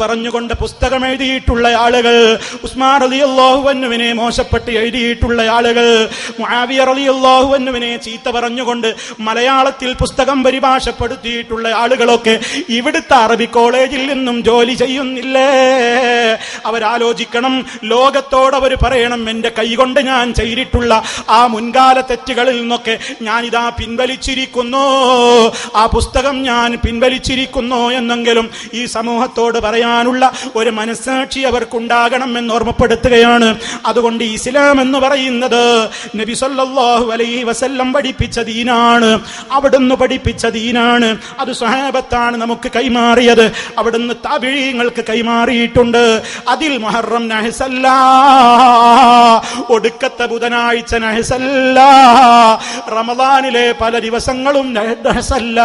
പറഞ്ഞുകൊണ്ട് പുസ്തകം എഴുതിയിട്ടുള്ള ആളുകൾ ഉസ്മാൻ അലി അള്ളാഹുവന്നുവിനെ മോശപ്പെട്ട് എഴുതിയിട്ടുള്ള ആളുകൾ മുആവിയ അലി അള്ളാഹുവന്നുവിനെ ചീത്ത പറഞ്ഞുകൊണ്ട് മലയാളത്തിൽ പുസ്തകം പരിഭാഷപ്പെടുത്തിയിട്ടുള്ള ആളുകളൊക്കെ ഇവിടുത്തെ അറബി കോളേജിൽ നിന്നും ജോലി ചെയ്യുന്നില്ലേ? അവരാലോചിക്കണം. ലോകത്തോട് അവർ പറയണം എന്റെ കൈകൊണ്ട് ഞാൻ ചെയ്തിട്ടുള്ള ആ മുൻകാല തെറ്റുകളിൽ നിന്നൊക്കെ ഞാനിതാ പിൻവലിച്ചിരിക്കുന്നു. ആ പുസ്തകം ഞാൻ പിൻവലിച്ചിരിക്കുന്നു എന്നെങ്കിലും ഈ സമൂഹത്തോട് പറയാനുള്ള ഒരു മനസ്സാക്ഷി അവർക്കുണ്ടാകണം എന്ന് ഓർമ്മപ്പെടുത്തുകയാണ്. അതുകൊണ്ട് ഇസ്ലാം എന്ന് പറയുന്നത് നബി സല്ലല്ലാഹു അലൈഹി വസല്ലം പഠിപ്പിച്ച ദീനാണ്. അവിടുന്ന് പഠിപ്പിച്ച ദീനാണ്. അത് സ്വഹാബത്താണ് നമുക്ക് കൈമാറിയത്. അവിടുന്ന് താപിഴീങ്ങൾക്ക് കൈമാറിയിട്ടുണ്ട്. അതിൽ മുഹറം നഹസല്ല ഒടുക്കത്തെ ബുധനാഴ്ച നഹസല്ല റമദാനിലെ പല ദിവസങ്ങളും നഹസല്ല.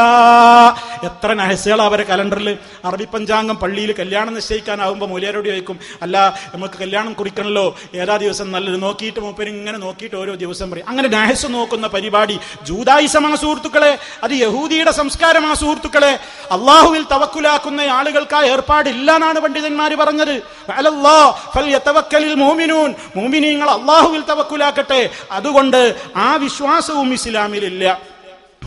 എത്ര നഹസുകൾ അവരെ കലണ്ടറിൽ അറബി പഞ്ചാംഗം പള്ളിയിൽ കല്യാണം നിശ്ചയിക്കാനാവുമ്പോൾ മൂല്യരോട് ചോദിക്കും അല്ല നമുക്ക് കല്യാണം കുറിക്കണല്ലോ. ഏതാ ദിവസം നല്ലത്? നോക്കിയിട്ട് മൂപ്പര് ഇങ്ങനെ നോക്കിയിട്ട് ഓരോ ദിവസം പറയും. അങ്ങനെ നഹസ് നോക്കുന്ന പരിപാടി ജൂതായിസമാ സുഹൃത്തുക്കളെ. അത് യഹൂദിയുടെ സംസ്കാരമാ സുഹൃത്തുക്കളെ. അള്ളാഹുവിൽ തവക്കുലാക്കുന്ന ആളുകൾക്ക് ആ ഏർപ്പാടില്ല എന്നാണ് പണ്ഡിതന്മാർ പറഞ്ഞത് അള്ളാഹുവിൽ തവക്കുലാക്കട്ടെ. അതുകൊണ്ട് ആ വിശ്വാസവും ഇസ്ലാമിലില്ല.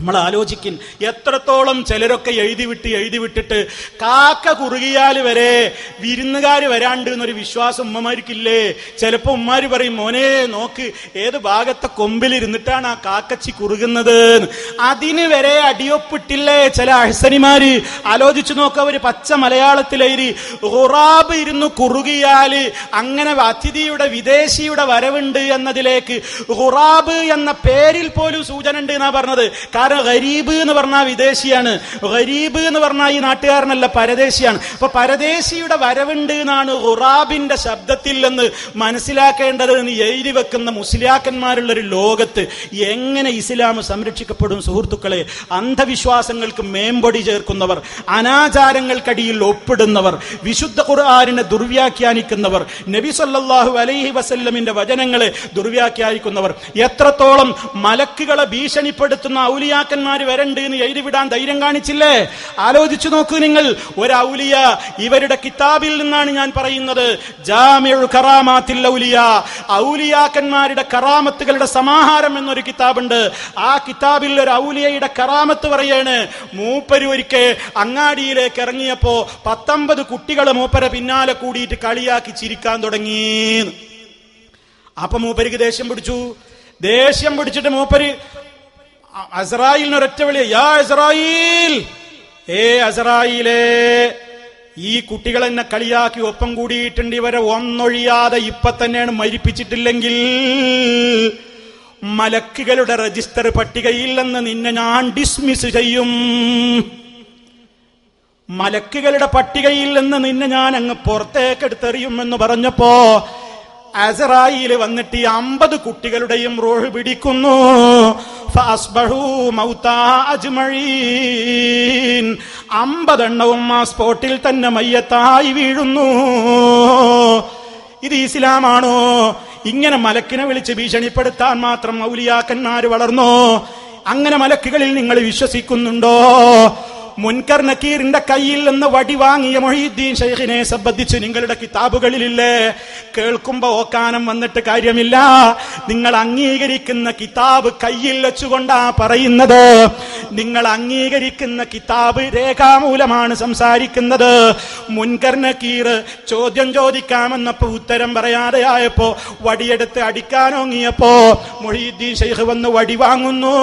നമ്മൾ ആലോചിക്കും എത്രത്തോളം ചിലരൊക്കെ എഴുതി വിട്ട് എഴുതി വിട്ടിട്ട് കാക്ക കുറുകിയാൽ വരെ വിരുന്നുകാർ വരാണ്ട് എന്നൊരു വിശ്വാസം ഉമ്മമാർക്കില്ലേ? ചിലപ്പോ ഉമ്മാർ പറയും മോനെ നോക്ക് ഏത് ഭാഗത്തെ കൊമ്പിലിരുന്നിട്ടാണ് ആ കാക്കച്ചി കുറുകുന്നത്? അതിന് വരെ അടിയൊപ്പിട്ടില്ലേ ചില അഹസനിമാര്? ആലോചിച്ചു നോക്ക ഒരു പച്ച മലയാളത്തിലേരി ഹുറാബ് ഇരുന്ന് കുറുകിയാൽ അങ്ങനെ അതിഥിയുടെ വിദേശിയുടെ വരവുണ്ട് എന്നതിലേക്ക് ഹുറാബ് എന്ന പേരിൽ പോലും സൂചന ഉണ്ട് എന്നാ പറഞ്ഞത്. കാരണം ഗരീബ് എന്ന് പറഞ്ഞാൽ വിദേശിയാണ്. ഗരീബ് എന്ന് പറഞ്ഞാൽ ഈ നാട്ടുകാരനല്ല പരദേശിയാണ്. അപ്പൊ പരദേശിയുടെ വരവുണ്ട് എന്നാണ് ഖുറാബിന്റെ ശബ്ദത്തിൽ നിന്ന് മനസ്സിലാക്കേണ്ടത് എന്ന് എഴുതി വെക്കുന്ന മുസ്ലിയാക്കന്മാരുള്ള ഒരു ലോകത്ത് എങ്ങനെ ഇസ്ലാം സംരക്ഷിക്കപ്പെടും സുഹൃത്തുക്കളെ? അന്ധവിശ്വാസങ്ങൾക്ക് മേമ്പൊടി ചേർക്കുന്നവർ അനാചാരങ്ങൾക്കടിയിൽ ഒപ്പിടുന്നവർ വിശുദ്ധ ഖുർആാനിനെ ദുർവ്യാഖ്യാനിക്കുന്നവർ നബി സല്ലാഹു അലൈഹി വസല്ലമിന്റെ വചനങ്ങളെ ദുർവ്യാഖ്യാനിക്കുന്നവർ എത്രത്തോളം മലക്കുകളെ ഭീഷണിപ്പെടുത്തുന്ന ഔലിയാക്കന്മാർ വരണ്ട് എന്ന് എഴുതിവിടാൻ ധൈര്യം കാണിച്ചില്ലേ? ആലോചിച്ചു നോക്കൂ നിങ്ങൾ. ഒരു ഔലിയ ഇവരുടെ കിതാബിൽ നിന്നാണ് ഞാൻ പറയുന്നത്. കറാമാത്തിൽ ഔലിയ. ഔലിയാക്കന്മാരുടെ കറാമത്തുകളുടെ സമാഹാരം എന്നൊരു കിതാബുണ്ട്. ആ കിതാബിൽ ഒരു ഔലിയയുടെ കറാമത്ത് പറയാണ് മൂപ്പര് ഒരിക്കൽ അങ്ങാടിയിലേക്ക് ഇറങ്ങിയപ്പോ പത്തൊമ്പത് കുട്ടികൾ മൂപ്പരെ പിന്നാലെ കൂടിയിട്ട് കളിയാക്കി ചിരിക്കാൻ തുടങ്ങി. അപ്പൊ മൂപ്പരിക്ക് ദേഷ്യം പിടിച്ചു. ദേഷ്യം പിടിച്ചിട്ട് മൂപ്പര് അ- അസ്രായിലിന് ഒരൊറ്റ വിളി. യാ അസറായിൽ. ഏ അസറായിലേ ഈ കുട്ടികൾ എന്നെ കളിയാക്കി ഒപ്പം കൂടിയിട്ടുണ്ട്. ഇവരെ ഒന്നൊഴിയാതെ ഇപ്പൊ തന്നെയാണ് മരിപ്പിച്ചിട്ടില്ലെങ്കിൽ മലക്കുകളുടെ രജിസ്റ്റർ പട്ടികയിൽ നിന്ന് നിന്നെ ഞാൻ ഡിസ്മിസ് ചെയ്യും. മലക്കുകളുടെ പട്ടികയിൽ നിന്ന് നിന്നെ ഞാൻ അങ്ങ് പുറത്തേക്കെടുത്തെറിയുമെന്ന് പറഞ്ഞപ്പോ അസറായിൽ വന്നിട്ട് ഈ അമ്പത് കുട്ടികളുടെയും റോഹ് പിടിക്കുന്നു. അമ്പതെണ്ണവും ആ സ്പോട്ടിൽ തന്നെ മയ്യത്തായി വീഴുന്നു. ഇത് ഇസ്ലാമാണോ? ഇങ്ങനെ മലക്കിനെ വിളിച്ച് ഭീഷണിപ്പെടുത്താൻ മാത്രം മൗലിയാക്കന്മാര് വളർന്നോ? അങ്ങനെ മലക്കുകളിൽ നിങ്ങൾ വിശ്വസിക്കുന്നുണ്ടോ? മുൻകർ നക്കീറിന്റെ കയ്യിൽ നിന്ന് വടി വാങ്ങിയ മൊഹീദ്ദീൻ ഷെയ്ഖിനെ സംബന്ധിച്ച് നിങ്ങളുടെ കിതാബുകളിലില്ലേ? കേൾക്കുമ്പോ ഓക്കാനം വന്നിട്ട് കാര്യമില്ല. നിങ്ങൾ അംഗീകരിക്കുന്ന കിതാബ് കയ്യിൽ വെച്ചുകൊണ്ടാ പറയുന്നത്. നിങ്ങൾ അംഗീകരിക്കുന്ന കിതാബ് രേഖാമൂലമാണ് സംസാരിക്കുന്നത്. മുൻകർ നക്കീർ ചോദ്യം ചോദിക്കാമെന്നപ്പോ ഉത്തരം പറയാതെ ആയപ്പോ വടിയെടുത്ത് അടിക്കാനോങ്ങിയപ്പോ മൊഹീദ്ദീൻ ഷെയ്ഖ് വന്ന് വടി വാങ്ങുന്നു.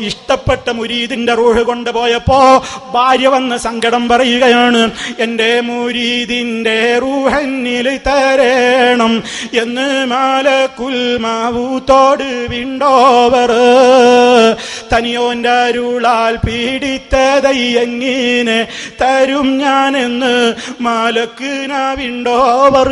ഇഷ്ടപ്പെട്ട മുരീദിന്റെ റൂഹ് കൊണ്ടുപോയപ്പോ ഭാര്യ വന്ന് സങ്കടം പറയുകയാണ് എന്റെ മുരീതിന്റെ റൂഹന്നിൽ തരേണം എന്ന് മാലക്കുൽ മാവൂത്തോട് വിണ്ടോവർ. തനിയോന്റെ അരുളാൽ പീഡിത്തതയ്യങ്ങിനെ തരും ഞാനെന്ന് വിണ്ടോവർ.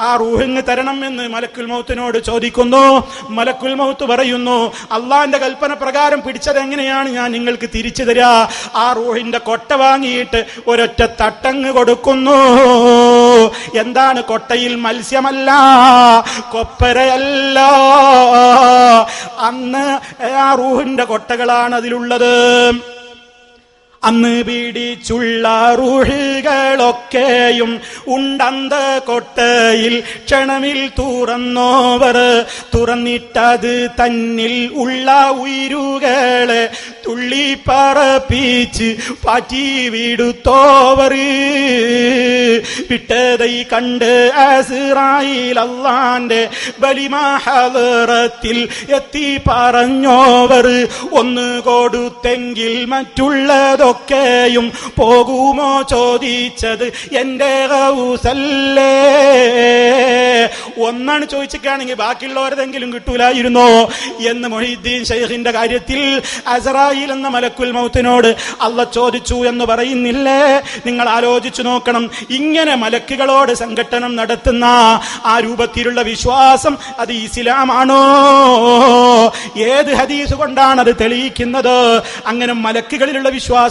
ആ റൂഹിങ് തരണം എന്ന് മലക്കുൽ മൗത്തിനോട് ചോദിക്കുന്നു. മലക്കുൽ മൗത്ത് പറയുന്നു അള്ളാന്റെ കൽപ്പന പ്രകാരം പിടിച്ചത് എങ്ങനെയാണ് ഞാൻ നിങ്ങൾക്ക് തിരിച്ചു തരാ? ആ റൂഹിന്റെ കൊട്ട വാങ്ങിയിട്ട് ഒരൊറ്റ തട്ടങ്ങ് കൊടുക്കുന്നു. എന്താണ് കൊട്ടയിൽ മത്സ്യമല്ല? കൊപ്പരയല്ല. അന്ന് ആ റൂഹിന്റെ കൊട്ടകളാണ് അതിലുള്ളത്. അന്ന് പിടിച്ചുള്ള റൂഹികളൊക്കെയും ഉണ്ടന്ത കൊട്ടയിൽ ക്ഷണമിൽ തുറന്നോവർ. തുറന്നിട്ടത് തന്നിൽ ഉള്ള ഉയരുകളെ തുള്ളിപ്പറപ്പിച്ച് പാറ്റി വിടുത്തോവർ വിട്ടതൈ കണ്ട് അസിറായിൽ അള്ളാന്റെ ബലിമാഹലറത്തിൽ എത്തി പറഞ്ഞോവർ. ഒന്ന് കൊടുത്തെങ്കിൽ മറ്റുള്ളതൊക്കെയും പോകുമോ ചോദിച്ചത് എന്റെ ഹൗസല്ലേ ഒന്നാണ് ചോദിച്ചിട്ടാണെങ്കിൽ ബാക്കിയുള്ളവരതെങ്കിലും കിട്ടൂലായിരുന്നോ? എന്ന് മൊഹീദ്ദീൻ ഷെയ്ഖിന്റെ കാര്യത്തിൽ അസറായിൽ എന്ന മലക്കുൽ മൗത്തിനോട് അല്ല ചോദിച്ചു എന്ന് പറയുന്നില്ലേ? നിങ്ങൾ ആലോചിച്ചു നോക്കണം. ഇങ്ങനെ മലക്കുകളോട് സംഘട്ടനം നടത്തുന്ന ആ രൂപത്തിലുള്ള വിശ്വാസം അത് ഇസ്ലാമാണോ? ഏത് ഹദീസ് കൊണ്ടാണ് അത് തെളിയിക്കുന്നത്? അങ്ങനെ മലക്കുകളിലുള്ള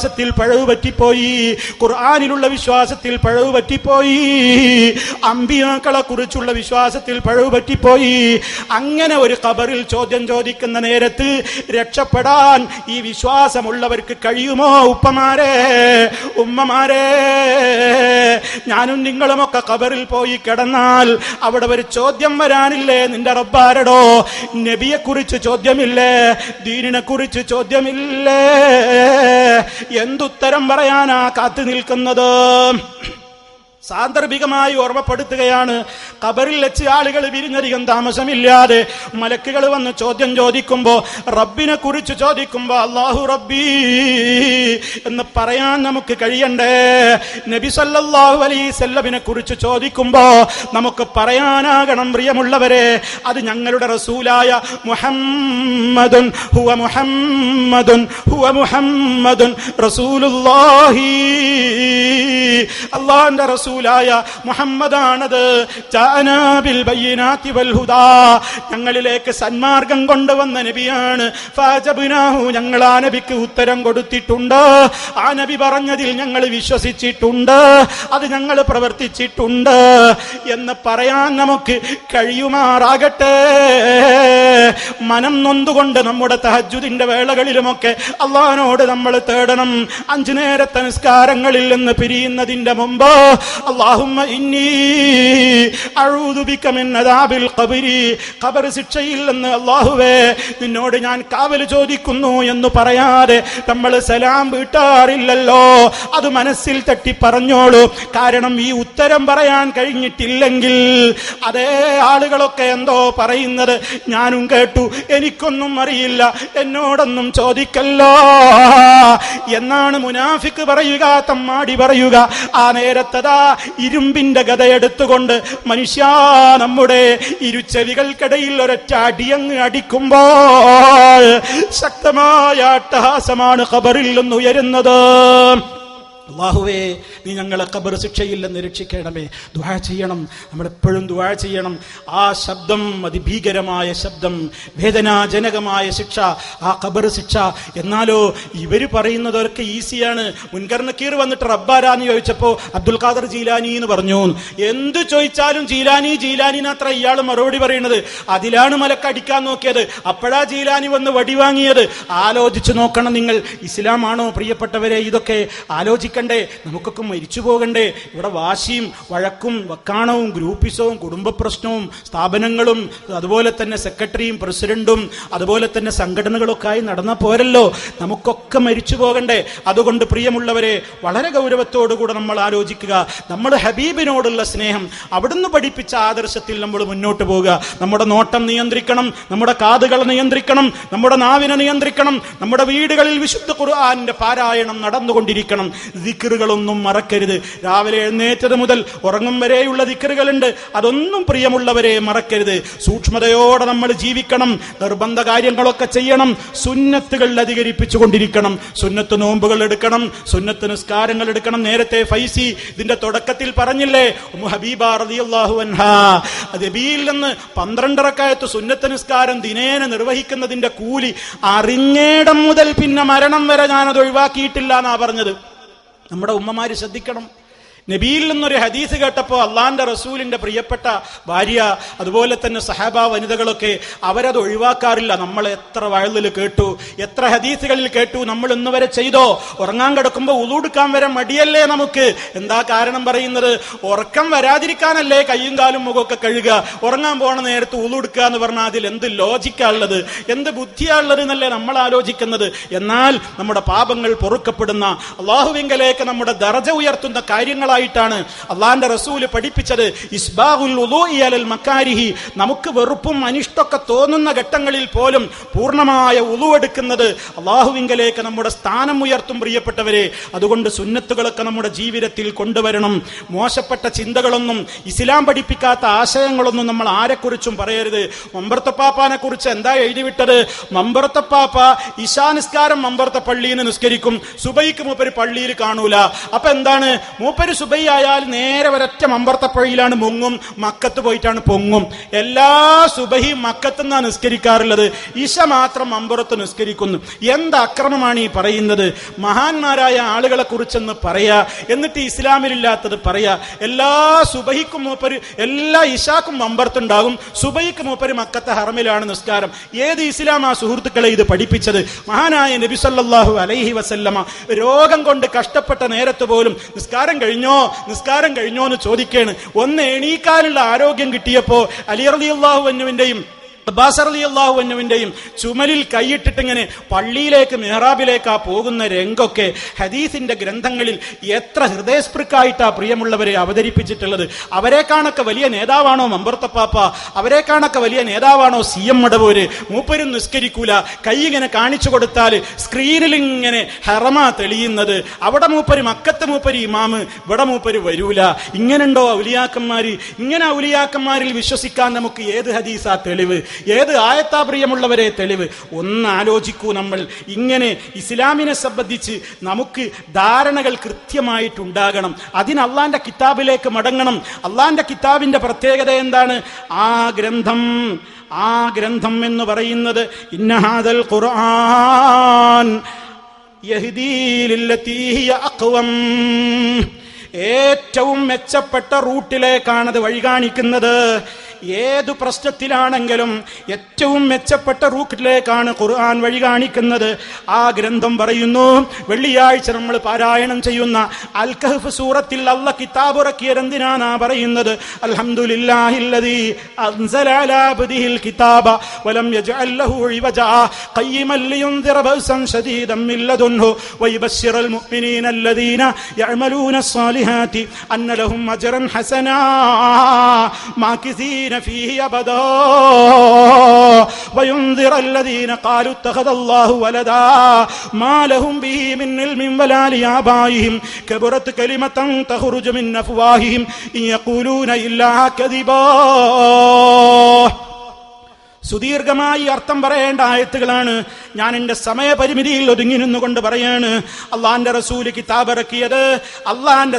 വിശ്വാസത്തിൽ പഴവ് പറ്റിപ്പോയി. ഖുർആാനിലുള്ള വിശ്വാസത്തിൽ പഴവ് പറ്റിപ്പോയി. അമ്പിയാക്കളെ കുറിച്ചുള്ള വിശ്വാസത്തിൽ പഴവ് പറ്റിപ്പോയി. അങ്ങനെ ഒരു കബറിൽ ചോദ്യം ചോദിക്കുന്ന നേരത്ത് രക്ഷപ്പെടാൻ ഈ വിശ്വാസമുള്ളവർക്ക് കഴിയുമോ ഉപ്പമാരെ? ഉമ്മമാരെ ഞാനും നിങ്ങളുമൊക്കെ കബറിൽ പോയി കിടന്നാൽ അവിടെ ഒരു ചോദ്യം വരാനില്ലേ നിന്റെ റബ്ബാരടോ? നബിയെ കുറിച്ച് ചോദ്യമില്ലേ? ദീനിനെ കുറിച്ച് ചോദ്യമില്ലേ? എന്തുത്തരം പറയാനാ കാത്തു നിൽക്കുന്നത്? സാന്ദർഭികമായി ഓർമ്മപ്പെടുത്തുകയാണ്. കബറിൽ വെച്ച് ആളുകൾ വിരിഞ്ഞധികം താമസമില്ലാതെ മലക്കുകൾ വന്ന് ചോദ്യം ചോദിക്കുമ്പോ റബ്ബിനെ കുറിച്ച് ചോദിക്കുമ്പോ അള്ളാഹു റബ്ബി എന്ന് പറയാൻ നമുക്ക് കഴിയണ്ടേ? നബി സല്ലാഹു അലൈഹി സല്ലബിനെ കുറിച്ച് ചോദിക്കുമ്പോ നമുക്ക് പറയാനാകണം പ്രിയമുള്ളവരെ അത് ഞങ്ങളുടെ റസൂലായ മുഹമ്മദുൻ ഹുവ മുഹമ്മദുൻ ഹുവ മുഹമ്മദുൻ റസൂലുള്ളാഹി. അള്ളാഹിന്റെ റസൂലായ മുഹമ്മദാണത്. ഞങ്ങളിലേക്ക് സന്മാർഗം കൊണ്ടുവന്ന നബിയാണ് ഞങ്ങൾ ആ നബിക്ക് ഉത്തരം കൊടുത്തിട്ടുണ്ട്. ആ നബി പറഞ്ഞതിൽ ഞങ്ങൾ വിശ്വസിച്ചിട്ടുണ്ട്. അത് ഞങ്ങൾ പ്രവർത്തിച്ചിട്ടുണ്ട് എന്ന് പറയാൻ നമുക്ക് കഴിയുമാറാകട്ടെ. മനം നൊന്തുകൊണ്ട് നമ്മുടെ തഹജുദിന്റെ വേളകളിലുമൊക്കെ അള്ളഹാനോട് നമ്മൾ തേടണം. അഞ്ചു നേരത്തെ നിസ്കാരങ്ങളിൽ നിന്ന് പിരിയുന്നതിന്റെ മുമ്പ് അള്ളാഹുമ്മ ഇന്നി ഖബരി. ഖബർ ശിക്ഷയിൽ നിന്ന് അള്ളാഹുവേ നിന്നോട് ഞാൻ കാവൽ ചോദിക്കുന്നു എന്ന് പറയാതെ നമ്മൾ സലാം വീട്ടാറില്ലല്ലോ. അത് മനസ്സിൽ തട്ടി പറഞ്ഞോളൂ. കാരണം ഈ ഉത്തരം പറയാൻ കഴിഞ്ഞിട്ടില്ലെങ്കിൽ അതേ ആളുകളൊക്കെ എന്തോ പറയുന്നത് ഞാനും കേട്ടു. എനിക്കൊന്നും അറിയില്ല. എന്നോടൊന്നും ചോദിക്കല്ലോ. എന്നാണ് മുനാഫിക്ക് പറയുക തമ്മാടി പറയുക. ആ നേരത്തതാ ഇരുമ്പിന്റെ ഗതയെടുത്തുകൊണ്ട് മനുഷ്യ നമ്മുടെ ഇരുചെവികൾക്കിടയിൽ ഒരൊറ്റ അടിയങ്ങ് അടിക്കുമ്പോൾ ശക്തമായ അട്ടഹാസമാണ് ഖബറിൽ നിന്ന് ഉയരുന്നത്. അള്ളാഹുവേ നീ ഞങ്ങളെ കബർ ശിക്ഷയിൽ നിന്ന് രക്ഷിക്കണമേ. ദുവാ ചെയ്യണം. നമ്മൾ എപ്പോഴും ദുആ ചെയ്യണം. ആ ശബ്ദം അതിഭീകരമായ ശബ്ദം വേദനാജനകമായ ശിക്ഷ ആ കബർ ശിക്ഷ. എന്നാലോ ഇവർ പറയുന്നതൊക്കെ ഈസിയാണ്. മുൻകർണക്കീർ വന്നിട്ട് റബ്ബാരാന്ന് ചോദിച്ചപ്പോൾ അബ്ദുൽ ഖാദർ ജീലാനി എന്ന് പറഞ്ഞു. എന്ത് ചോദിച്ചാലും ജീലാനി ജീലാനി എന്നത്ര ഇയാൾ മറുപടി പറയുന്നത് അതിലാണ് മലക്കടിക്കാൻ നോക്കിയത്. അപ്പോഴാ ജീലാനി വന്ന് വടിവാങ്ങിയത് ആലോചിച്ചു നോക്കണം നിങ്ങൾ. ഇസ്ലാമാണോ പ്രിയപ്പെട്ടവരെ ഇതൊക്കെ? ആലോചിക്കണ്ടേ നമുക്കൊക്കെ മരിച്ചു പോകണ്ടേ? ഇവിടെ വാശിയും വഴക്കും വക്കാണവും ഗ്രൂപ്പിസവും കുടുംബ പ്രശ്നവും സ്ഥാപനങ്ങളും അതുപോലെ തന്നെ സെക്രട്ടറിയും പ്രസിഡന്റും അതുപോലെ തന്നെ സംഘടനകളൊക്കെ ആയി നടന്ന പോരല്ലോ. നമുക്കൊക്കെ മരിച്ചു പോകണ്ടേ? അതുകൊണ്ട് പ്രിയമുള്ളവരെ വളരെ ഗൗരവത്തോടുകൂടെ നമ്മൾ ആലോചിക്കുക. നമ്മൾ ഹബീബിനോടുള്ള സ്നേഹം അവിടുന്ന് പഠിപ്പിച്ച ആദർശത്തിൽ നമ്മൾ മുന്നോട്ട് പോവുക. നമ്മുടെ നോട്ടം നിയന്ത്രിക്കണം നമ്മുടെ കാതുകൾ നിയന്ത്രിക്കണം നമ്മുടെ നാവിനെ നിയന്ത്രിക്കണം നമ്മുടെ വീടുകളിൽ വിശുദ്ധ ഖുർആാനിന്റെ പാരായണം നടന്നുകൊണ്ടിരിക്കണം. ദിക്കറുകളൊന്നും മറക്കരുത്. രാവിലെ എഴുന്നേറ്റത് മുതൽ ഉറങ്ങും വരെയുള്ള ദിക്കറുകളുണ്ട് അതൊന്നും പ്രിയമുള്ളവരെ മറക്കരുത്. സൂക്ഷ്മതയോടെ നമ്മൾ ജീവിക്കണം. നിർബന്ധ കാര്യങ്ങളൊക്കെ ചെയ്യണം. സുന്നത്തുകൾ അധികരിപ്പിച്ചു കൊണ്ടിരിക്കണം സുന്നത്ത് നോമ്പുകൾ എടുക്കണം. സുന്നത്ത് നിസ്കാരങ്ങൾ എടുക്കണം. നേരത്തെ ഫൈസി ഇതിന്റെ തുടക്കത്തിൽ പറഞ്ഞില്ലേ? ഹബീബ റളിയല്ലാഹു നബിയിൽ നിന്ന് പന്ത്രണ്ടരക്കായത്ത് സുന്നത്ത് നിസ്കാരം ദിനേന നിർവഹിക്കുന്നതിന്റെ കൂലി അറിഞ്ഞേടം മുതൽ പിന്നെ മരണം വരെ ഞാനത് ഒഴിവാക്കിയിട്ടില്ല എന്നാ പറഞ്ഞത്. നമ്മുടെ ഉമ്മമാര് ശ്രദ്ധിക്കണം. നബിയിൽ നിന്നൊരു ഹദീസ് കേട്ടപ്പോൾ അള്ളാന്റെ റസൂലിന്റെ പ്രിയപ്പെട്ട ഭാര്യ അതുപോലെ തന്നെ സഹാബ വനിതകളൊക്കെ അവരത് ഒഴിവാക്കാറില്ല. നമ്മൾ എത്ര വയലിൽ കേട്ടു എത്ര ഹദീസുകളിൽ കേട്ടു നമ്മൾ ഇന്ന് വരെ ചെയ്തോ? ഉറങ്ങാൻ കിടക്കുമ്പോൾ ഉളുടുക്കാൻ വരെ മടിയല്ലേ നമുക്ക്? എന്താ കാരണം പറയുന്നത്? ഉറക്കം വരാതിരിക്കാനല്ലേ കയ്യും കാലും മുഖമൊക്കെ കഴുകുക? ഉറങ്ങാൻ പോണ നേരത്ത് ഉളുടുക്കുക എന്ന് പറഞ്ഞാൽ അതിൽ എന്ത് ലോജിക്കാ ഉള്ളത് എന്ത് ബുദ്ധിയാ ഉള്ളത് എന്നല്ലേ നമ്മൾ ആലോചിക്കുന്നത്? എന്നാൽ നമ്മുടെ പാപങ്ങൾ പൊറുക്കപ്പെടുന്ന അള്ളാഹുവിങ്കലേക്ക് നമ്മുടെ ദറജ ഉയർത്തുന്ന കാര്യങ്ങളായിട്ടാണ് അള്ളാന്റെ റസൂൽ പഠിപ്പിച്ചത്. മക്കാരിഹി. നമുക്ക് വെറുപ്പും അനിഷ്ടമൊക്കെ തോന്നുന്ന ഘട്ടങ്ങളിൽ പോലും പൂർണമായ ഉളുവെടുക്കുന്നത് അള്ളാഹുവിങ്കലേക്ക് നമ്മുടെ സ്ഥാനം ഉയർത്തും പ്രിയപ്പെട്ടവരെ. അതുകൊണ്ട് സുന്നത്തുകളൊക്കെ നമ്മുടെ ജീവിതത്തിൽ കൊണ്ടുവരണം. മോശപ്പെട്ട ചിന്തകളൊന്നും ഇസ്ലാം പഠിപ്പിക്കാത്ത ആശയങ്ങളൊന്നും നമ്മൾ ആരെക്കുറിച്ചും പറയരുത്. മമ്പർത്തപ്പാപ്പാനെ കുറിച്ച് എന്താ എഴുതിവിട്ടത്? മമ്പർത്തപ്പാപ്പ ഇശാനിസ്കാരം മമ്പർത്ത പള്ളിയിൽ നിസ്കരിക്കും. സുബൈക്ക് മൂപ്പര് പള്ളിയിൽ കാണൂല. അപ്പൊ എന്താണ്? മൂപ്പര് സുബൈ ആയാൽ നേരെ ഒരൊറ്റ മമ്പർത്തപ്പുഴയിലാണ് മുങ്ങും. മക്കത്ത് പോയിട്ടാണ് പൊങ്ങും. എല്ലാ സുബഹിയും മക്കത്ത് നിന്നാണ് നിസ്കരിക്കാറുള്ളത്. ഇശ മാത്രം മമ്പുറത്ത് നിസ്കരിക്കുന്നു. എന്ത് അക്രമമാണ് ഈ പറയുന്നത്? മഹാന്മാരായ ആളുകളെ കുറിച്ചെന്ന് പറയാ. എന്നിട്ട് ഇസ്ലാമിലില്ലാത്തത് പറയാ. എല്ലാ സുബഹിക്കും മൂപ്പര് എല്ലാ ഇഷാക്കും മമ്പർത്തുണ്ടാകും. സുബൈക്ക് മൂപ്പര് മക്കത്തെ ഹറമിലാണ് നിസ്കാരം. ഏത് ഇസ്ലാം ആ സുഹൃത്തുക്കളെ ഇത് പഠിപ്പിച്ചത്? മഹാനായ നബി സല്ലല്ലാഹു അലൈഹി വസല്ലമ രോഗം കൊണ്ട് കഷ്ടപ്പെട്ട നേരത്ത് പോലും നിസ്കാരം കഴിഞ്ഞോ. നിസ്കാരം കഴിഞ്ഞോ എന്ന് ചോദിക്കുകയാണ് ഒന്ന് എണീക്കാനുള്ള ആരോഗ്യം കിട്ടിയപ്പോ അലി റളിയല്ലാഹു അൻഹുവിന്റെയും അബ്ബാസ് റളിയല്ലാഹു അൻഹുവിന്റെയും ചുമലിൽ കൈയിട്ടിട്ടിങ്ങനെ പള്ളിയിലേക്ക് മെഹ്റാബിലേക്ക് ആ പോകുന്ന രംഗൊക്കെ ഹദീസിന്റെ ഗ്രന്ഥങ്ങളിൽ എത്ര ഹൃദയസ്പൃക്കായിട്ടാ പ്രിയമുള്ളവരെ അവതരിപ്പിച്ചിട്ടുള്ളത്. അവരെക്കാണൊക്കെ വലിയ നേതാവാണോ മമ്പർത്തപ്പാപ്പ? അവരെക്കാണൊക്കെ വലിയ നേതാവാണോ സി എം മടവൂര്? മൂപ്പരും നിസ്കരിക്കൂല. കൈ ഇങ്ങനെ കാണിച്ചു കൊടുത്താൽ സ്ക്രീനിൽ ഇങ്ങനെ ഹെറമ തെളിയുന്നത്. അവിടെ മൂപ്പര് മക്കത്ത് മൂപ്പര് ഇമാമ് ഇവിടെ മൂപ്പര് വരൂല. ഇങ്ങനെയുണ്ടോ ഔലിയാക്കന്മാര്? ഇങ്ങനെ ഔലിയാക്കന്മാരിൽ വിശ്വസിക്കാൻ നമുക്ക് ഏത് ഹദീസാ തെളിവ്? ഏത് ആയത്താ പ്രിയമുള്ളവരെ തെളിവ്? ഒന്ന് ആലോചിക്കൂ നമ്മൾ. ഇങ്ങനെ ഇസ്ലാമിനെ സംബന്ധിച്ച് നമുക്ക് ധാരണകൾ കൃത്യമായിട്ടുണ്ടാകണം. അതിന് അള്ളാന്റെ കിതാബിലേക്ക് മടങ്ങണം. അള്ളാന്റെ കിതാബിന്റെ പ്രത്യേകത എന്താണ്? ആ ഗ്രന്ഥം ആ ഗ്രന്ഥം എന്ന് പറയുന്നത് ഇന്നഹാദൽ ഖുർആൻ. ഏറ്റവും മെച്ചപ്പെട്ട റൂട്ടിലേക്കാണത് വഴി കാണിക്കുന്നത് ഏതു പ്രശ്നത്തിലാണെങ്കിലും ഏറ്റവും മെച്ചപ്പെട്ട റൂട്ടിലേക്കാണ് ഖുർആൻ വഴി കാണിക്കുന്നത് ആ ഗ്രന്ഥം പറയുന്നു വെള്ളിയാഴ്ച നമ്മൾ പാരായണം ചെയ്യുന്ന അൽ കഹ്ഫ് സൂറത്തിൽ അല്ല കിതാബ് ഇറക്കിയത് എന്തിനാണ് പറയുന്നത് അൽഹംദുലില്ലാഹില്ലദീ അൻസല അലാ അബ്ദിഹിൽ കിതാബ വലം യജ്അൽ ലഹു ഇവജാ ഖയ്യിമൻ ലിയുൻദിറ ബഅസൻ ശദീദൻ മിൻ ലദുൻഹു വയുബശ്ശിറൽ മുഅ്മിനീന الذين يعملون الصالحات أن لهم أجرا حسنا ماكثين فيه أبدا وينذر الذين قالوا اتخذ الله ولدا ما لهم به من علم ولا لآبائهم كبرت كلمة تخرج من أفواههم إن يقولون إلا كذبا സുദീർഘമായി അർത്ഥം പറയേണ്ട ആയത്തുകളാണ്. ഞാൻ എന്റെ സമയപരിമിതിയിൽ ഒതുങ്ങി നിന്നുകൊണ്ട് പറയാണ് അള്ളാന്റെ റസൂൽ കിതാബിറക്കിയത്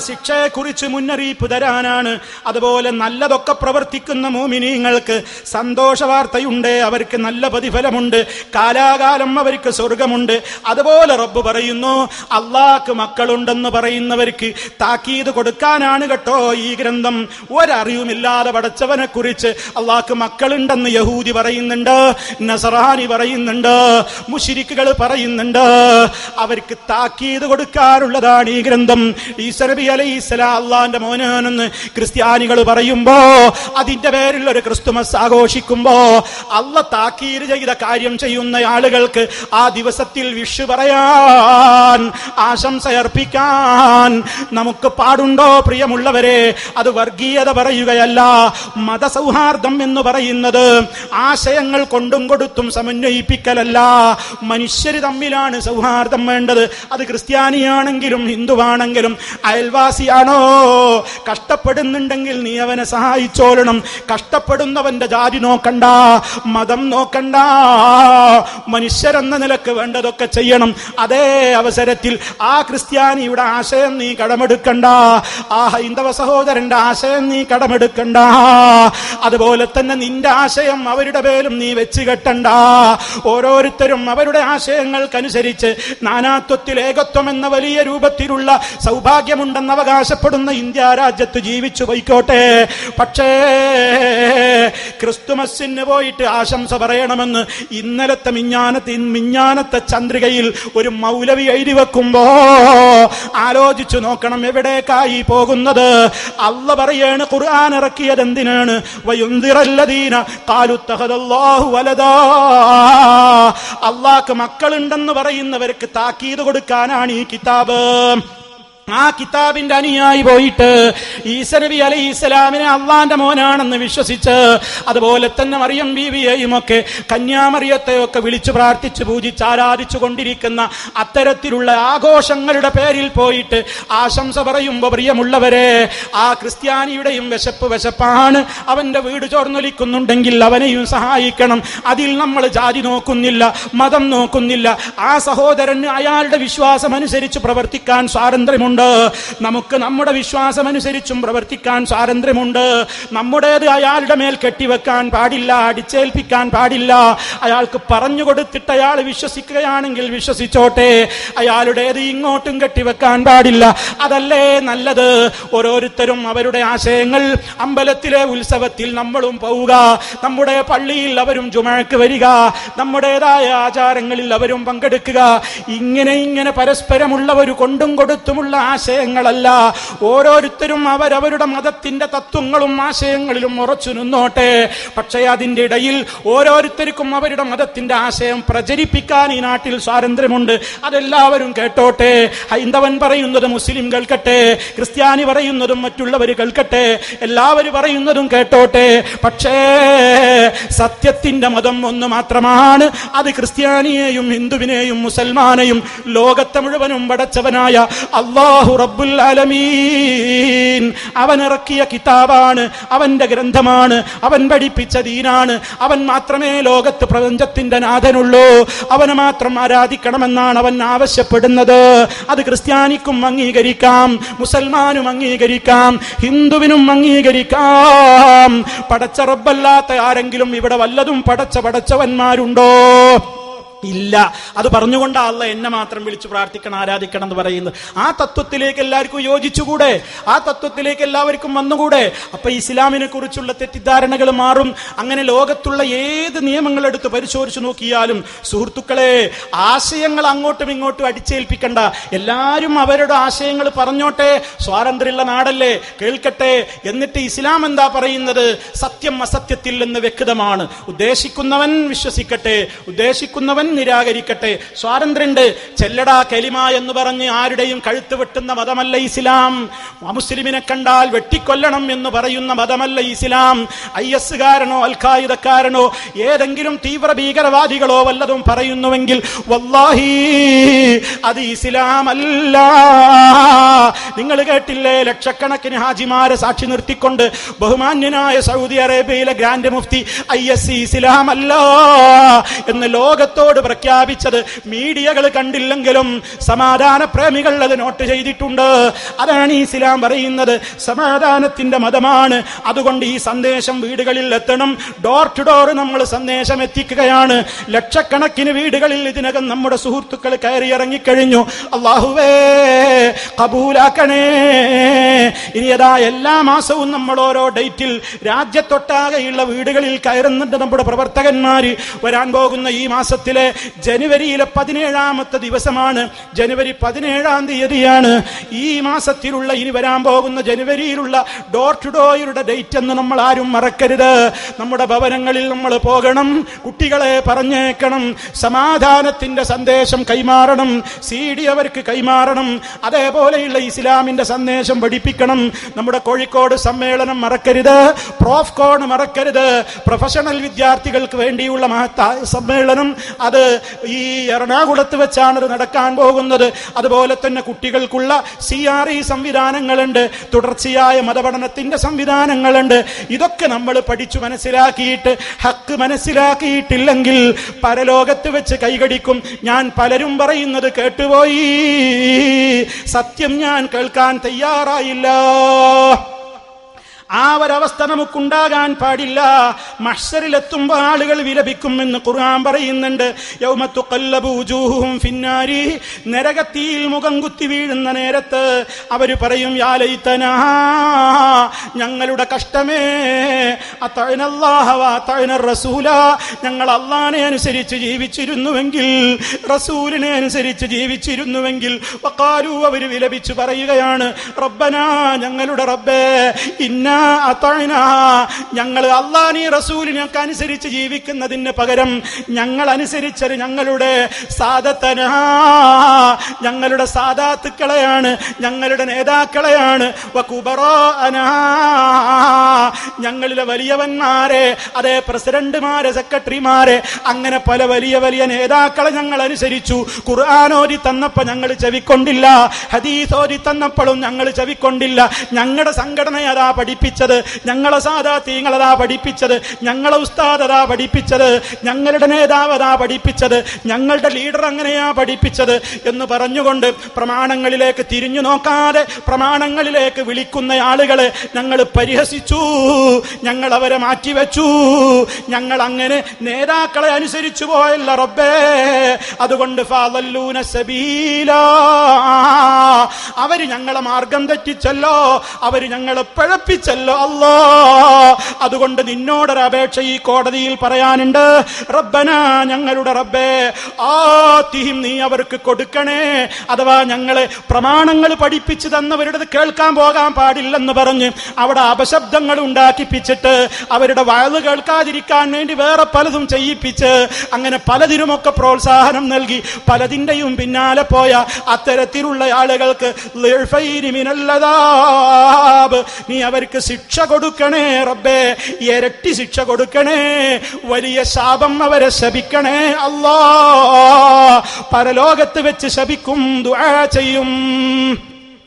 ശിക്ഷയെ കുറിച്ച് മുന്നറിയിപ്പ് തരാനാണ്. അതുപോലെ നല്ലതൊക്കെ പ്രവർത്തിക്കുന്ന മോമിനീങ്ങൾക്ക് സന്തോഷ വാർത്തയുണ്ട് അവർക്ക് നല്ല പ്രതിഫലമുണ്ട് കാലാകാലം അവർക്ക് സ്വർഗമുണ്ട്. അതുപോലെ റബ്ബ് പറയുന്നു അള്ളാഹ്ക്ക് മക്കളുണ്ടെന്ന് പറയുന്നവർക്ക് താക്കീത് കൊടുക്കാനാണ് കേട്ടോ ഈ ഗ്രന്ഥം. ഒരറിവുമില്ലാതെ പടച്ചവനെ കുറിച്ച് അള്ളാഹ്ക്ക് മക്കളുണ്ടെന്ന് യഹൂദി പറയുന്നുണ്ട് നസറാനി പറയുന്നുണ്ട് മുഷിരിക്കുകൾ പറയുന്നുണ്ട്. അവർക്ക് താക്കീത് കൊടുക്കാറുള്ളതാണ് ഈ ഗ്രന്ഥം. ഈ അലൈഹി സ്വലാം അള്ളാന്റെ മോനാനെന്ന് ക്രിസ്ത്യാനികൾ പറയുമ്പോ അതിന്റെ പേരിൽ ഒരു ക്രിസ്തുമസ് ആഘോഷിക്കുമ്പോ അല്ല താക്കീത് ചെയ്ത കാര്യം ചെയ്യുന്ന ആളുകൾക്ക് ആ ദിവസത്തിൽ വിഷു പറയാൻ ആശംസ അർപ്പിക്കാൻ നമുക്ക് പാടുണ്ടോ പ്രിയമുള്ളവരെ? അത് വർഗീയത പറയുകയല്ല. മതസൗഹാർദ്ദം എന്ന് പറയുന്നത് ആശയങ്ങൾ കൊണ്ടും കൊടുത്തും സമന്വയിപ്പിക്കലല്ല. മനുഷ്യർ തമ്മിലാണ് സൗഹാർദ്ദം വേണ്ടത്. അത് ക്രിസ്ത്യാനിയാണെങ്കിലും ഹിന്ദുവാണെങ്കിലും അയൽവാസിയാണോ? കഷ്ടപ്പെടുന്നുണ്ടെങ്കിൽ നീ അവനെ സഹായിച്ചോളണം. കഷ്ടപ്പെടുന്നവന്റെ ജാതി നോക്കണ്ട. മതം നോക്കണ്ട. മനുഷ്യരെന്ന നിലയ്ക്ക് വേണ്ടതൊക്കെ ചെയ്യണം. അതേ അവസരത്തിൽ ആ ക്രിസ്ത്യാനിയുടെ ആശയം നീ കടമെടുക്കണ്ട. ആ ഹൈന്ദവ സഹോദരന്റെ ആശയം നീ കടമെടുക്കണ്ട. അതുപോലെ തന്നെ നിന്റെ ആശയം അവരുടെ രൂപയിലും നീ വെച്ച് കെട്ടണ്ട. ഓരോരുത്തരും അവരുടെ ആശയങ്ങൾക്കനുസരിച്ച് നാനാത്വത്തിൽ ഏകത്വം എന്ന വലിയ രൂപത്തിലുള്ള സൗഭാഗ്യമുണ്ടെന്ന് അവകാശപ്പെടുന്ന ഇന്ത്യ രാജ്യത്ത് ജീവിച്ചു പോയിക്കോട്ടെ. പക്ഷേ ക്രിസ്തുമസിന് പോയിട്ട് ആശംസ പറയണമെന്ന് ഇന്നലത്തെ മിഞ്ഞാനത്തെ മിഞ്ഞാനത്തെ ചന്ദ്രികയിൽ ഒരു മൗലവി എഴുതി വെക്കുമ്പോ ആലോചിച്ചു നോക്കണം എവിടേക്കായി പോകുന്നത്. അല്ല പറയാണ് ഖുർആൻ ഇറക്കിയത് എന്തിനാണ് വയുന്തിറല്ലദീന കാലുത്തഹദല്ലാഹു വലതാ അള്ളാഹ്ക്ക് മക്കളുണ്ടെന്ന് പറയുന്നവർക്ക് താക്കീത് കൊടുക്കാനാണ് ഈ കിതാബ്. ആ കിതാബിന്റെ അനുയായി പോയിട്ട് ഈസനബി അലൈഹി ഇസ്ലാമിനെ അള്ളാന്റെ മോനാണെന്ന് വിശ്വസിച്ച് അതുപോലെ തന്നെ മറിയം ബീവിയെയും ഒക്കെ കന്യാമറിയത്തെയൊക്കെ വിളിച്ചു പ്രാർത്ഥിച്ചു പൂജിച്ച് ആരാധിച്ചു കൊണ്ടിരിക്കുന്ന അത്തരത്തിലുള്ള ആഘോഷങ്ങളുടെ പേരിൽ പോയിട്ട് ആശംസ പറയുമ്പോൾ പ്രിയമുള്ളവരെ ആ ക്രിസ്ത്യാനിയുടെയും വിശപ്പ് വിശപ്പാണ്. അവന്റെ വീട് ചോർന്നൊലിക്കുന്നുണ്ടെങ്കിൽ അവനെയും സഹായിക്കണം. അതിൽ നമ്മൾ ജാതി നോക്കുന്നില്ല മതം നോക്കുന്നില്ല. ആ സഹോദരന് അയാളുടെ വിശ്വാസം അനുസരിച്ച് പ്രവർത്തിക്കാൻ സ്വാതന്ത്ര്യമുണ്ട്. നമുക്ക് നമ്മുടെ വിശ്വാസം അനുസരിച്ചും പ്രവർത്തിക്കാൻ സ്വാതന്ത്ര്യമുണ്ട്. നമ്മുടേത് അയാളുടെ മേൽ കെട്ടിവെക്കാൻ പാടില്ല അടിച്ചേൽപ്പിക്കാൻ പാടില്ല. അയാൾക്ക് പറഞ്ഞു കൊടുത്തിട്ട് അയാൾ വിശ്വസിക്കുകയാണെങ്കിൽ വിശ്വസിച്ചോട്ടെ. അയാളുടേത് ഇങ്ങോട്ടും കെട്ടിവെക്കാൻ പാടില്ല. അതല്ലേ നല്ലത്? ഓരോരുത്തരും അവരുടെ ആശയങ്ങൾ അമ്പലത്തിലെ ഉത്സവത്തിൽ നമ്മളും പോവുക. നമ്മുടെ പള്ളിയിൽ അവരും ജുമഴക്ക് വരിക. നമ്മുടേതായ ആചാരങ്ങളിൽ അവരും പങ്കെടുക്കുക. ഇങ്ങനെ ഇങ്ങനെ പരസ്പരമുള്ളവർ കൊണ്ടും കൊടുത്തുമുള്ള ആശയങ്ങളല്ല. ഓരോരുത്തരും അവരവരുടെ മതത്തിന്റെ തത്വങ്ങളും ആശയങ്ങളിലും ഉറച്ചു നിന്നോട്ടെ. പക്ഷേ അതിന്റെ ഇടയിൽ ഓരോരുത്തർക്കും അവരുടെ മതത്തിന്റെ ആശയം പ്രചരിപ്പിക്കാൻ ഈ നാട്ടിൽ സ്വാതന്ത്ര്യമുണ്ട്. അതെല്ലാവരും കേട്ടോട്ടെ. ഹൈന്ദവൻ പറയുന്നത് മുസ്ലിം കേൾക്കട്ടെ. ക്രിസ്ത്യാനി പറയുന്നതും മറ്റുള്ളവർ കേൾക്കട്ടെ. എല്ലാവരും പറയുന്നതും കേട്ടോട്ടെ. പക്ഷേ സത്യത്തിന്റെ മതം ഒന്ന് മാത്രമാണ്. അത് ക്രിസ്ത്യാനിയെയും ഹിന്ദുവിനെയും മുസൽമാനെയും ലോകത്തെ മുഴുവനും പടച്ചവനായ അള്ളാഹു റബ്ബുൽ അവൻ ഇറക്കിയ കിതാബാണ് അവന്റെ ഗ്രന്ഥമാണ് അവൻ പഠിപ്പിച്ച ദീനാണ് അവൻ മാത്രമേ ലോകത്ത് പ്രപഞ്ചത്തിന്റെ നാഥനുള്ളൂ. അവനെ മാത്രം ആരാധിക്കണമെന്നാണ് അവൻ ആവശ്യപ്പെടുന്നത്. അത് ക്രിസ്ത്യാനിക്കും അംഗീകരിക്കാം മുസൽമാനും അംഗീകരിക്കാം ഹിന്ദുവിനും അംഗീകരിക്കാം. പടച്ച റബ്ബല്ലാത്ത ആരെങ്കിലും ഇവിടെ വല്ലതും പടച്ച പടച്ചവന്മാരുണ്ടോ? ഇല്ല. അത് പറഞ്ഞുകൊണ്ട് അല്ല എന്നെ മാത്രം വിളിച്ചു പ്രാർത്ഥിക്കണം ആരാധിക്കണം എന്ന് പറയുന്നത്. ആ തത്വത്തിലേക്ക് എല്ലാവർക്കും യോജിച്ചുകൂടെ? ആ തത്വത്തിലേക്ക് എല്ലാവർക്കും വന്നുകൂടെ? അപ്പൊ ഇസ്ലാമിനെ കുറിച്ചുള്ള തെറ്റിദ്ധാരണകൾ മാറും. അങ്ങനെ ലോകത്തുള്ള ഏത് നിയമങ്ങൾ എടുത്ത് പരിശോധിച്ചു നോക്കിയാലും സുഹൃത്തുക്കളെ ആശയങ്ങൾ അങ്ങോട്ടും ഇങ്ങോട്ടും അടിച്ചേൽപ്പിക്കണ്ട. എല്ലാവരും അവരുടെ ആശയങ്ങൾ പറഞ്ഞോട്ടെ സ്വാതന്ത്ര്യമുള്ള നാടല്ലേ കേൾക്കട്ടെ. എന്നിട്ട് ഇസ്ലാം എന്താ പറയുന്നത്? സത്യം അസത്യത്തിൽ എന്ന് വ്യക്തമാണ്. ഉദ്ദേശിക്കുന്നവൻ വിശ്വസിക്കട്ടെ. ഉദ്ദേശിക്കുന്നവൻ നിരാകരിക്കട്ടെ. സ്വാതന്ത്ര്യണ്ട്. ചെല്ലടാ കലിമ എന്ന് പറഞ്ഞ് ആരുടെയും കഴുത്ത് വെട്ടുന്ന മതമല്ല ഇസ്ലാം. മുസ്ലിമിനെ കണ്ടാൽ വെട്ടിക്കൊല്ലണം എന്ന് പറയുന്ന മതമല്ല ഇസ്ലാം. ഐ എസ് കാരനോ അൽഖായുധക്കാരനോ ഏതെങ്കിലും തീവ്ര ഭീകരവാദികളോ വല്ലതും പറയുന്നുവെങ്കിൽ വല്ലാഹി അത് ഇസ്ലാം അല്ല നിങ്ങൾ കേട്ടില്ലേ? ലക്ഷക്കണക്കിന് ഹാജിമാരെ സാക്ഷി നിർത്തിക്കൊണ്ട് ബഹുമാന്യനായ സൗദി അറേബ്യയിലെ ഗ്രാൻഡ് മുഫ്തി ഐ എസ് ഇസ്ലാം അല്ല എന്ന് ലോകത്തോട് പ്രഖ്യാപിച്ചത് മീഡിയകൾ കണ്ടില്ലെങ്കിലും സമാധാന പ്രേമികൾ അത് നോട്ട് ചെയ്തിട്ടുണ്ട്. അതാണ് ഈ ഇസ്ലാം പറയുന്നത്. സമാധാനത്തിന്റെ മതമാണ്. അതുകൊണ്ട് ഈ സന്ദേശം വീടുകളിൽ എത്തണം. ഡോർ ടു ഡോർ നമ്മൾ സന്ദേശം എത്തിക്കുകയാണ്. ലക്ഷക്കണക്കിന് വീടുകളിൽ ഇതിനകം നമ്മുടെ സുഹൃത്തുക്കൾ കയറി ഇറങ്ങിക്കഴിഞ്ഞു അള്ളാഹുവേ കബൂലാക്കണേ. ഇനി അതാ എല്ലാ മാസവും നമ്മൾ ഓരോ ഡേറ്റിൽ രാജ്യത്തൊട്ടാകെയുള്ള വീടുകളിൽ കയറുന്നുണ്ട് നമ്മുടെ പ്രവർത്തകന്മാര്. വരാൻ പോകുന്ന ഈ മാസത്തിലെ ജനുവരിയിലെ പതിനേഴാമത്തെ ദിവസമാണ്. ജനുവരി പതിനേഴാം തീയതിയാണ്. ഈ മാസത്തിലുള്ള ഇനി വരാൻ പോകുന്ന ജനുവരിയിലുള്ള ഡോർ ടു ഡോയുടെ ഡേറ്റ് എന്ന് നമ്മൾ ആരും മറക്കരുത്. നമ്മുടെ ഭവനങ്ങളിൽ നമ്മൾ പോകണം. കുട്ടികളെ പറഞ്ഞേക്കണം. സമാധാനത്തിന്റെ സന്ദേശം കൈമാറണം. സി ഡി അവർക്ക് കൈമാറണം. അതേപോലെയുള്ള ഇസ്ലാമിന്റെ സന്ദേശം പഠിപ്പിക്കണം. നമ്മുടെ കോഴിക്കോട് സമ്മേളനം മറക്കരുത്. പ്രോഫ് കോൺ മറക്കരുത്. പ്രൊഫഷണൽ വിദ്യാർത്ഥികൾക്ക് വേണ്ടിയുള്ള മഹത്തായ സമ്മേളനം. അത് ഈ എറണാകുളത്ത് വെച്ചാണ് അത് നടക്കാൻ പോകുന്നത്. അതുപോലെ തന്നെ കുട്ടികൾക്കുള്ള സി ആർ ഇ സംവിധാനങ്ങളുണ്ട്. തുടർച്ചയായ മതപഠനത്തിന്റെ സംവിധാനങ്ങളുണ്ട്. ഇതൊക്കെ നമ്മൾ പഠിച്ചു മനസ്സിലാക്കിയിട്ട് ഹക്ക് മനസ്സിലാക്കിയിട്ടില്ലെങ്കിൽ പരലോകത്ത് വെച്ച് കൈകടിക്കും. ഞാൻ പലരും പറയുന്നത് കേട്ടുപോയി. സത്യം ഞാൻ കേൾക്കാൻ തയ്യാറായില്ല. ആ ഒരവസ്ഥ നമുക്കുണ്ടാകാൻ പാടില്ല. മഹ്സറിലെത്തുമ്പോ ആളുകൾ വിലപിക്കുമെന്ന് ഖുർആൻ പറയുന്നുണ്ട്. യൗമത്തു കല്ലബൂജൂഹും ഫിന്നാരി. നരകത്തിയിൽ മുഖം കുത്തി വീഴുന്ന നേരത്ത് അവർ പറയും യാലൈത്തനാ ഞങ്ങളുടെ കഷ്ടമേ റസൂല. ഞങ്ങൾ അള്ളാനെ അനുസരിച്ച് ജീവിച്ചിരുന്നുവെങ്കിൽ റസൂലിനെ അനുസരിച്ച് ജീവിച്ചിരുന്നുവെങ്കിൽ വക്കാലു അവർ വിലപിച്ചു പറയുകയാണ് റബ്ബനാ ഞങ്ങളുടെ റബ്ബേ ഇന്നാ ഞങ്ങൾ അള്ളാഹി റസൂലിനൊക്കെ അനുസരിച്ച് ജീവിക്കുന്നതിന് പകരം ഞങ്ങൾ അനുസരിച്ചത് ഞങ്ങളുടെ സാധത്തന ഞങ്ങളുടെ സാധാത്തുക്കളെയാണ് ഞങ്ങളുടെ നേതാക്കളെയാണ്. ഞങ്ങളിലെ വലിയവന്മാരെ അതേ പ്രസിഡന്റുമാരെ സെക്രട്ടറിമാരെ അങ്ങനെ പല വലിയ വലിയ നേതാക്കളെ ഞങ്ങൾ അനുസരിച്ചു ഖുർആാനോരി തന്നപ്പോൾ ഞങ്ങൾ ചെവിക്കൊണ്ടില്ല ഹദീസോരി തന്നപ്പോഴും ഞങ്ങൾ ചെവിക്കൊണ്ടില്ല. ഞങ്ങളുടെ സംഘടന അതാ പഠിപ്പിച്ചത്. ഞങ്ങളെ സാധാ തീങ്ങളതാ പഠിപ്പിച്ചത്. ഞങ്ങളെ ഉസ്താദതാ പഠിപ്പിച്ചത്. ഞങ്ങളുടെ നേതാവ് അതാ പഠിപ്പിച്ചത്. ഞങ്ങളുടെ ലീഡർ അങ്ങനെയാ പഠിപ്പിച്ചത് എന്ന് പറഞ്ഞുകൊണ്ട് പ്രമാണങ്ങളിലേക്ക് തിരിഞ്ഞു നോക്കാതെ പ്രമാണങ്ങളിലേക്ക് വിളിക്കുന്ന ആളുകളെ ഞങ്ങൾ പരിഹസിച്ചു. ഞങ്ങൾ അവരെ മാറ്റിവെച്ചു. ഞങ്ങൾ അങ്ങനെ നേതാക്കളെ അനുസരിച്ചു പോയല്ല റബ്ബേ. അതുകൊണ്ട് അവർ ഞങ്ങളെ മാർഗം തെറ്റിച്ചല്ലോ. അവർ ഞങ്ങളെ പിഴപ്പിച്ചല്ലോ. അല്ലോ അതുകൊണ്ട് നിന്നോടൊരു അപേക്ഷ ഈ കോടതിയിൽ പറയാനുണ്ട്. റബ്ബന ഞങ്ങളുടെ റബ്ബേ ആത്തിഹിം നീ അവർക്ക് കൊടുക്കണേ. അഥവാ ഞങ്ങളെ പ്രമാണങ്ങൾ പഠിപ്പിച്ചു തന്നവരുടെ കേൾക്കാൻ പോകാൻ പാടില്ലെന്ന് പറഞ്ഞ് അവിടെ അപശബ്ദങ്ങൾ ഉണ്ടാക്കിപ്പിച്ചിട്ട് അവരുടെ വയത് കേൾക്കാതിരിക്കാൻ വേണ്ടി വേറെ പലതും ചെയ്യിപ്പിച്ച് അങ്ങനെ പലതിനുമൊക്കെ പ്രോത്സാഹനം നൽകി. പലതിന്റെയും പിന്നാലെ പോയ അത്തരത്തിലുള്ള ആളുകൾക്ക്. നീ അവർക്ക് ശിക്ഷ കൊടുക്കണേ റബ്ബേ. ഇരട്ടി ശിക്ഷ കൊടുക്കണേ. വലിയ ശാപം അവരെ ശപിക്കണേ. അല്ലാ. പരലോകത്ത് വെച്ച് ശപിക്കും ദുആ ചെയ്യും.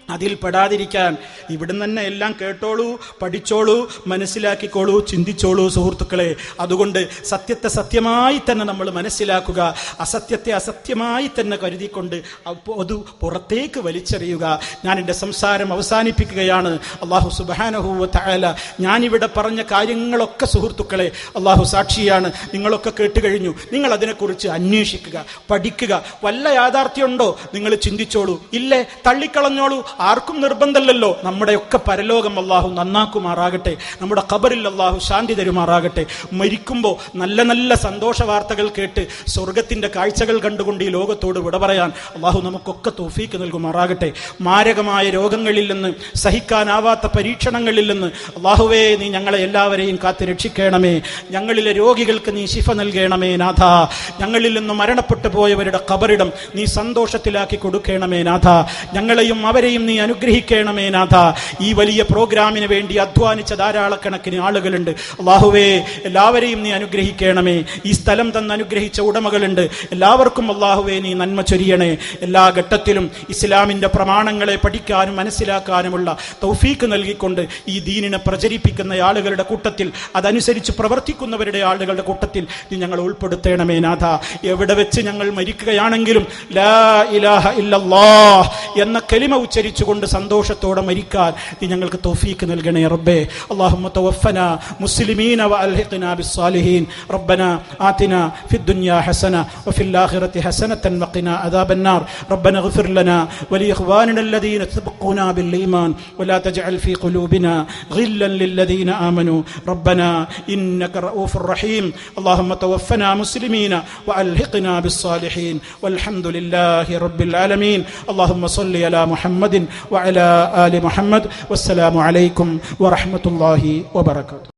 അതിൽ പെടാതിരിക്കാൻ ഇവിടുന്ന് തന്നെ എല്ലാം കേട്ടോളൂ പഠിച്ചോളൂ മനസ്സിലാക്കിക്കോളൂ ചിന്തിച്ചോളൂ സുഹൃത്തുക്കളെ. അതുകൊണ്ട് സത്യത്തെ സത്യമായി തന്നെ നമ്മൾ മനസ്സിലാക്കുക അസത്യത്തെ അസത്യമായി തന്നെ കരുതിക്കൊണ്ട് അത് പുറത്തേക്ക് വലിച്ചെറിയുക. ഞാൻ എന്റെ സംസാരം അവസാനിപ്പിക്കുകയാണ്. അള്ളാഹു സുബാനഹുവ തായാല ഞാനിവിടെ പറഞ്ഞ കാര്യങ്ങളൊക്കെ സുഹൃത്തുക്കളെ അള്ളാഹു സാക്ഷിയാണ്. നിങ്ങളൊക്കെ കേട്ട് കഴിഞ്ഞു നിങ്ങൾ അതിനെക്കുറിച്ച് അന്വേഷിക്കുക പഠിക്കുക. വല്ല യാഥാർത്ഥ്യമുണ്ടോ നിങ്ങൾ ചിന്തിച്ചോളൂ. ഇല്ലേ? തള്ളിക്കളഞ്ഞോളൂ. ആർക്കും നിർബന്ധമല്ലല്ലോ. നമ്മുടെയൊക്കെ പരലോകം അള്ളാഹു നന്നാക്കുമാറാകട്ടെ. നമ്മുടെ ഖബറിൽ അള്ളാഹു ശാന്തി തരുമാറാകട്ടെ. മരിക്കുമ്പോൾ നല്ല നല്ല സന്തോഷ വാർത്തകൾ കേട്ട് സ്വർഗത്തിന്റെ കാഴ്ചകൾ കണ്ടുകൊണ്ട് ഈ ലോകത്തോട് വിട പറയാൻ അള്ളാഹു നമുക്കൊക്കെ തോഫീക്ക് നൽകുമാറാകട്ടെ. മാരകമായ രോഗങ്ങളിൽ നിന്ന് സഹിക്കാനാവാത്ത പരീക്ഷണങ്ങളിൽ നിന്ന് അള്ളാഹുവേ നീ ഞങ്ങളെ എല്ലാവരെയും കാത്ത് രക്ഷിക്കണമേ. ഞങ്ങളിലെ രോഗികൾക്ക് നീ ശിഫ നൽകണമേ നാഥ. ഞങ്ങളിൽ നിന്ന് മരണപ്പെട്ടു പോയവരുടെ കബറിടം നീ സന്തോഷത്തിലാക്കി കൊടുക്കണമേ നാഥ. ഞങ്ങളെയും അവരെയും നീ അനുഗ്രഹിക്കണമേ നാഥ. ഈ വലിയ പ്രോഗ്രാമിന് വേണ്ടി അധ്വാനിച്ച ധാരാളക്കണക്കിന് ആളുകളുണ്ട്. അള്ളാഹുവേ എല്ലാവരെയും നീ അനുഗ്രഹിക്കണമേ. ഈ സ്ഥലം തന്ന് അനുഗ്രഹിച്ച ഉടമകളുണ്ട്. എല്ലാവർക്കും അള്ളാഹുവേ നീ നന്മ ചൊരിയണേ. എല്ലാ ഘട്ടത്തിലും ഇസ്ലാമിന്റെ പ്രമാണങ്ങളെ പഠിക്കാനും മനസ്സിലാക്കാനുമുള്ള തൗഫീക്ക് നൽകിക്കൊണ്ട് ഈ ദീനിനെ പ്രചരിപ്പിക്കുന്ന ആളുകളുടെ കൂട്ടത്തിൽ അതനുസരിച്ച് പ്രവർത്തിക്കുന്നവരുടെ ആളുകളുടെ കൂട്ടത്തിൽ നീ ഞങ്ങൾ ഉൾപ്പെടുത്തേണമേ നാഥ. എവിടെ വെച്ച് ഞങ്ങൾ മരിക്കുകയാണെങ്കിലും ലാ ഇലാഹ എന്ന കലിമ ഉച്ചരിച്ചുകൊണ്ട് സന്തോഷത്തോടെ മരിക്കാൻ നീ ഞങ്ങൾക്ക് തൗഫീക്ക് നൽകണേ റബ്ബേ اللهم توفنا مسلمين والحقنا بالصالحين ربنا آتنا في الدنيا حسنة وفي الآخرة حسنة وقنا عذاب النار ربنا اغفر لنا ولإخواننا الذين سبقونا بالإيمان ولا تجعل في قلوبنا غلا للذين آمنوا ربنا إنك رؤوف رحيم اللهم توفنا مسلمين وألحقنا بالصالحين والحمد لله رب العالمين اللهم صل على محمد وعلى آل محمد والسلام عليكم ورحمة الله وبركاته.